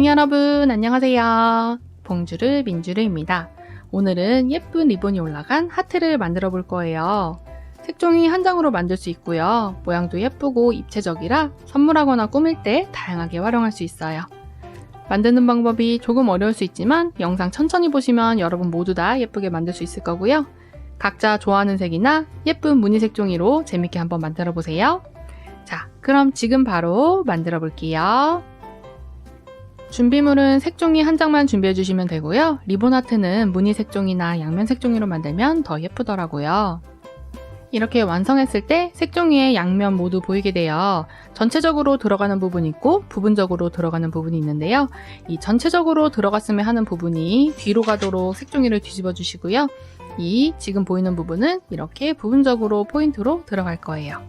원숭이 여러분 안녕하세요. 봉주르 민주르입니다. 오늘은 예쁜 리본이 올라간 하트를 만들어 볼 거예요. 색종이 한 장으로 만들 수 있고요. 모양도 예쁘고 입체적이라 선물하거나 꾸밀 때 다양하게 활용할 수 있어요. 만드는 방법이 조금 어려울 수 있지만 영상 천천히 보시면 여러분 모두 다 예쁘게 만들 수 있을 거고요. 각자 좋아하는 색이나 예쁜 무늬 색종이로 재밌게 한번 만들어 보세요. 자, 그럼 지금 바로 만들어 볼게요. 준비물은 색종이 한 장만 준비해 주시면 되고요. 리본 아트는 무늬 색종이나 양면 색종이로 만들면 더 예쁘더라고요. 이렇게 완성했을 때 색종이의 양면 모두 보이게 돼요. 전체적으로 들어가는 부분이 있고 부분적으로 들어가는 부분이 있는데요. 이 전체적으로 들어갔으면 하는 부분이 뒤로 가도록 색종이를 뒤집어 주시고요. 이 지금 보이는 부분은 이렇게 부분적으로 포인트로 들어갈 거예요.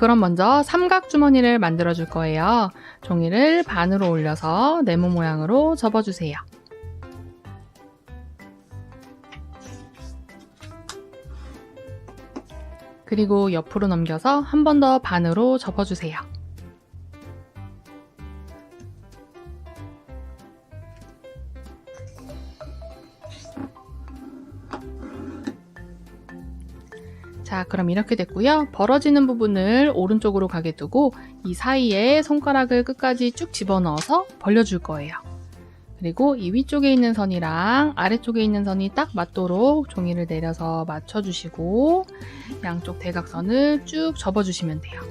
그럼 먼저 삼각 주머니를 만들어 줄 거예요. 종이를 반으로 올려서 네모 모양으로 접어주세요. 그리고 옆으로 넘겨서 한 번 더 반으로 접어주세요. 자, 그럼 이렇게 됐고요. 벌어지는 부분을 오른쪽으로 가게 두고 이 사이에 손가락을 끝까지 쭉 집어넣어서 벌려줄 거예요. 그리고 이 위쪽에 있는 선이랑 아래쪽에 있는 선이 딱 맞도록 종이를 내려서 맞춰주시고 양쪽 대각선을 쭉 접어주시면 돼요.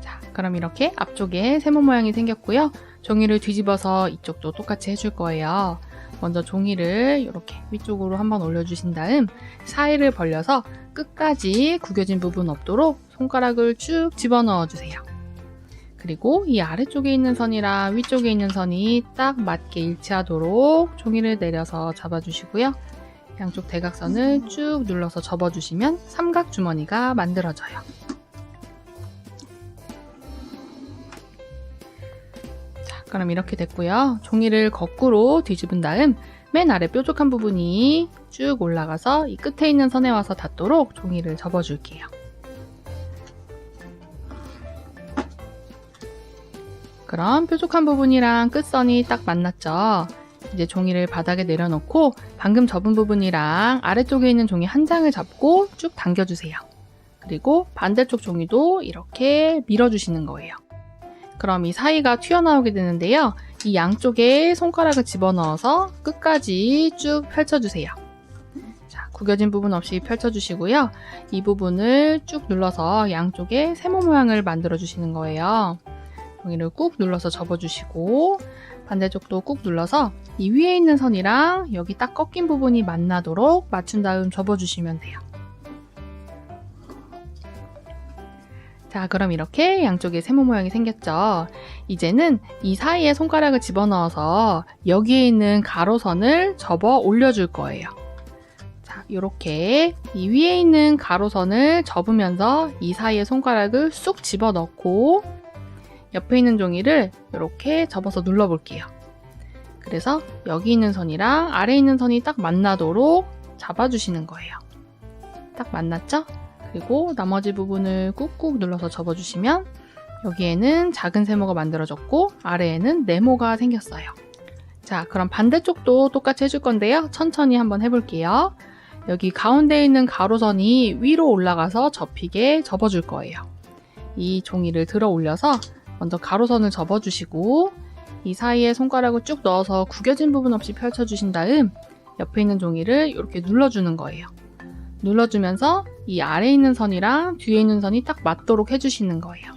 자, 그럼 이렇게 앞쪽에 세모 모양이 생겼고요. 종이를 뒤집어서 이쪽도 똑같이 해줄 거예요. 먼저 종이를 이렇게 위쪽으로 한번 올려주신 다음 사이를 벌려서 끝까지 구겨진 부분 없도록 손가락을 쭉 집어넣어 주세요. 그리고 이 아래쪽에 있는 선이랑 위쪽에 있는 선이 딱 맞게 일치하도록 종이를 내려서 잡아주시고요. 양쪽 대각선을 쭉 눌러서 접어주시면 삼각 주머니가 만들어져요. 그럼 이렇게 됐고요. 종이를 거꾸로 뒤집은 다음 맨 아래 뾰족한 부분이 쭉 올라가서 이 끝에 있는 선에 와서 닿도록 종이를 접어줄게요. 그럼 뾰족한 부분이랑 끝선이 딱 만났죠. 이제 종이를 바닥에 내려놓고 방금 접은 부분이랑 아래쪽에 있는 종이 한 장을 잡고 쭉 당겨주세요. 그리고 반대쪽 종이도 이렇게 밀어주시는 거예요. 그럼 이 사이가 튀어나오게 되는데요. 이 양쪽에 손가락을 집어넣어서 끝까지 쭉 펼쳐주세요. 자, 구겨진 부분 없이 펼쳐주시고요. 이 부분을 쭉 눌러서 양쪽에 세모 모양을 만들어 주시는 거예요. 종이를 꾹 눌러서 접어주시고 반대쪽도 꾹 눌러서 이 위에 있는 선이랑 여기 딱 꺾인 부분이 만나도록 맞춘 다음 접어주시면 돼요. 자, 그럼 이렇게 양쪽에 세모 모양이 생겼죠? 이제는 이 사이에 손가락을 집어넣어서 여기에 있는 가로선을 접어 올려줄 거예요. 자, 이렇게 이 위에 있는 가로선을 접으면서 이 사이에 손가락을 쑥 집어넣고 옆에 있는 종이를 이렇게 접어서 눌러볼게요. 그래서 여기 있는 선이랑 아래 있는 선이 딱 만나도록 잡아주시는 거예요. 딱 만났죠? 그리고 나머지 부분을 꾹꾹 눌러서 접어주시면 여기에는 작은 세모가 만들어졌고 아래에는 네모가 생겼어요. 자, 그럼 반대쪽도 똑같이 해줄 건데요. 천천히 한번 해볼게요. 여기 가운데 있는 가로선이 위로 올라가서 접히게 접어줄 거예요. 이 종이를 들어 올려서 먼저 가로선을 접어주시고 이 사이에 손가락을 쭉 넣어서 구겨진 부분 없이 펼쳐주신 다음 옆에 있는 종이를 이렇게 눌러주는 거예요. 눌러주면서 이 아래에 있는 선이랑 뒤에 있는 선이 딱 맞도록 해주시는 거예요.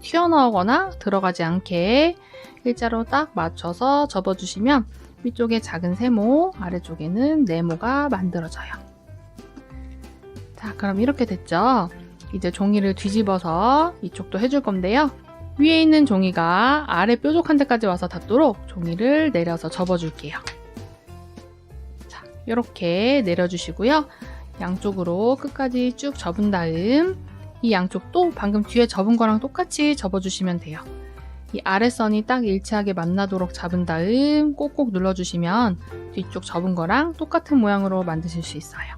튀어나오거나 들어가지 않게 일자로 딱 맞춰서 접어주시면 위쪽에 작은 세모, 아래쪽에는 네모가 만들어져요. 자, 그럼 이렇게 됐죠? 이제 종이를 뒤집어서 이쪽도 해줄 건데요. 위에 있는 종이가 아래 뾰족한 데까지 와서 닿도록 종이를 내려서 접어줄게요. 자, 이렇게 내려주시고요. 양쪽으로 끝까지 쭉 접은 다음 이 양쪽도 방금 뒤에 접은 거랑 똑같이 접어주시면 돼요. 이 아래선이 딱 일치하게 만나도록 잡은 다음 꼭꼭 눌러주시면 뒤쪽 접은 거랑 똑같은 모양으로 만드실 수 있어요.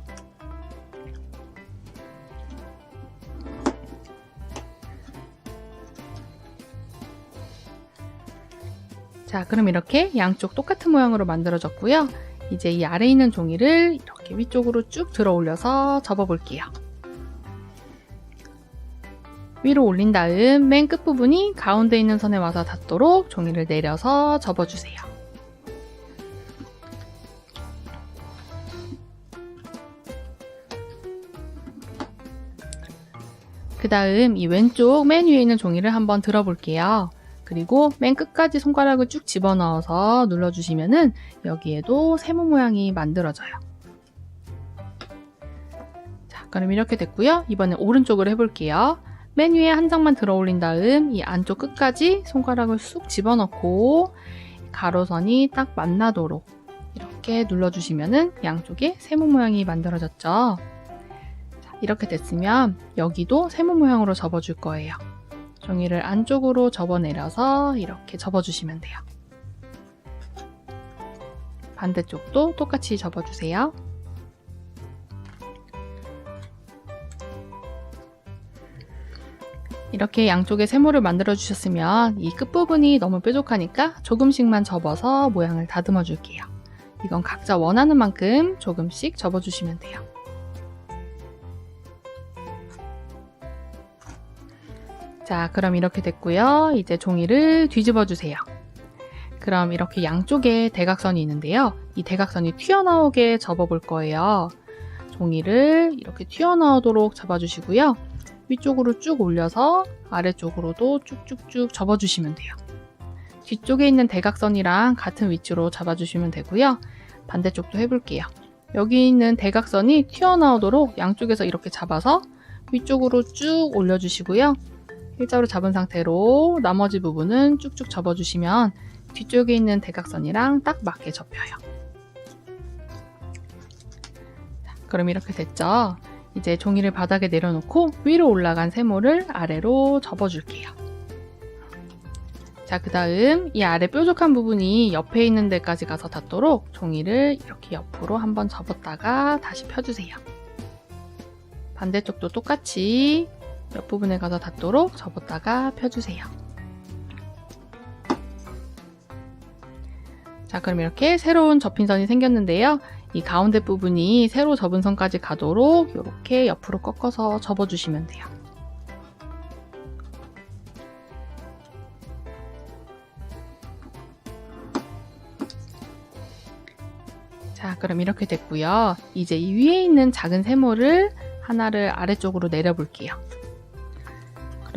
자, 그럼 이렇게 양쪽 똑같은 모양으로 만들어졌고요. 이제 이 아래에 있는 종이를 이렇게 위쪽으로 쭉 들어 올려서 접어 볼게요. 위로 올린 다음 맨 끝부분이 가운데 있는 선에 와서 닿도록 종이를 내려서 접어주세요. 그 다음 이 왼쪽 맨 위에 있는 종이를 한번 들어볼게요. 그리고 맨 끝까지 손가락을 쭉 집어넣어서 눌러주시면은 여기에도 세모 모양이 만들어져요. 자, 그럼 이렇게 됐고요. 이번엔 오른쪽으로 해볼게요. 맨 위에 한 장만 들어 올린 다음 이 안쪽 끝까지 손가락을 쑥 집어넣고 가로선이 딱 만나도록 이렇게 눌러주시면은 양쪽에 세모 모양이 만들어졌죠. 자, 이렇게 됐으면 여기도 세모 모양으로 접어줄 거예요. 종이를 안쪽으로 접어내려서 이렇게 접어주시면 돼요. 반대쪽도 똑같이 접어주세요. 이렇게 양쪽에 세모를 만들어 주셨으면 이 끝부분이 너무 뾰족하니까 조금씩만 접어서 모양을 다듬어 줄게요. 이건 각자 원하는 만큼 조금씩 접어 주시면 돼요. 자, 그럼 이렇게 됐고요. 이제 종이를 뒤집어 주세요. 그럼 이렇게 양쪽에 대각선이 있는데요. 이 대각선이 튀어나오게 접어 볼 거예요. 종이를 이렇게 튀어나오도록 잡아주시고요. 위쪽으로 쭉 올려서 아래쪽으로도 쭉쭉쭉 접어주시면 돼요. 뒤쪽에 있는 대각선이랑 같은 위치로 잡아주시면 되고요. 반대쪽도 해볼게요. 여기 있는 대각선이 튀어나오도록 양쪽에서 이렇게 잡아서 위쪽으로 쭉 올려주시고요. 일자로 잡은 상태로 나머지 부분은 쭉쭉 접어주시면 뒤쪽에 있는 대각선이랑 딱 맞게 접혀요. 자, 그럼 이렇게 됐죠? 이제 종이를 바닥에 내려놓고 위로 올라간 세모를 아래로 접어줄게요. 자, 그 다음 이 아래 뾰족한 부분이 옆에 있는 데까지 가서 닿도록 종이를 이렇게 옆으로 한번 접었다가 다시 펴주세요. 반대쪽도 똑같이 옆부분에 가서 닿도록 접었다가 펴주세요. 자, 그럼 이렇게 새로운 접힌 선이 생겼는데요. 이 가운데 부분이 새로 접은 선까지 가도록 이렇게 옆으로 꺾어서 접어주시면 돼요. 자, 그럼 이렇게 됐고요. 이제 이 위에 있는 작은 세모를 하나를 아래쪽으로 내려볼게요.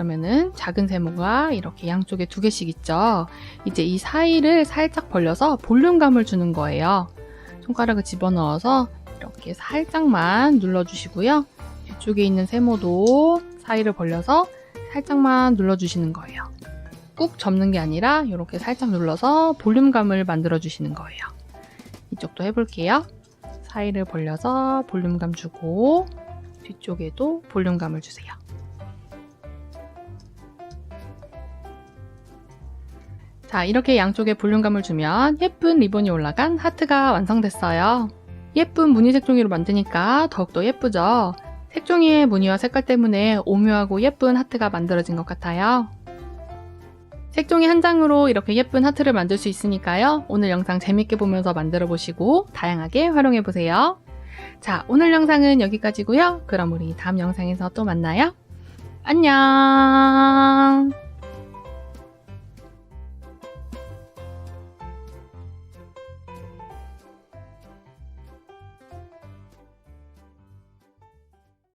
그러면은 작은 세모가 이렇게 양쪽에 두 개씩 있죠. 이제 이 사이를 살짝 벌려서 볼륨감을 주는 거예요. 손가락을 집어넣어서 이렇게 살짝만 눌러주시고요. 뒤쪽에 있는 세모도 사이를 벌려서 살짝만 눌러주시는 거예요. 꾹 접는 게 아니라 이렇게 살짝 눌러서 볼륨감을 만들어주시는 거예요. 이쪽도 해볼게요. 사이를 벌려서 볼륨감 주고 뒤쪽에도 볼륨감을 주세요. 자, 이렇게 양쪽에 볼륨감을 주면 예쁜 리본이 올라간 하트가 완성됐어요. 예쁜 무늬색 종이로 만드니까 더욱더 예쁘죠? 색종이의 무늬와 색깔 때문에 오묘하고 예쁜 하트가 만들어진 것 같아요. 색종이 한 장으로 이렇게 예쁜 하트를 만들 수 있으니까요. 오늘 영상 재밌게 보면서 만들어 보시고 다양하게 활용해 보세요. 자, 오늘 영상은 여기까지고요. 그럼 우리 다음 영상에서 또 만나요. 안녕!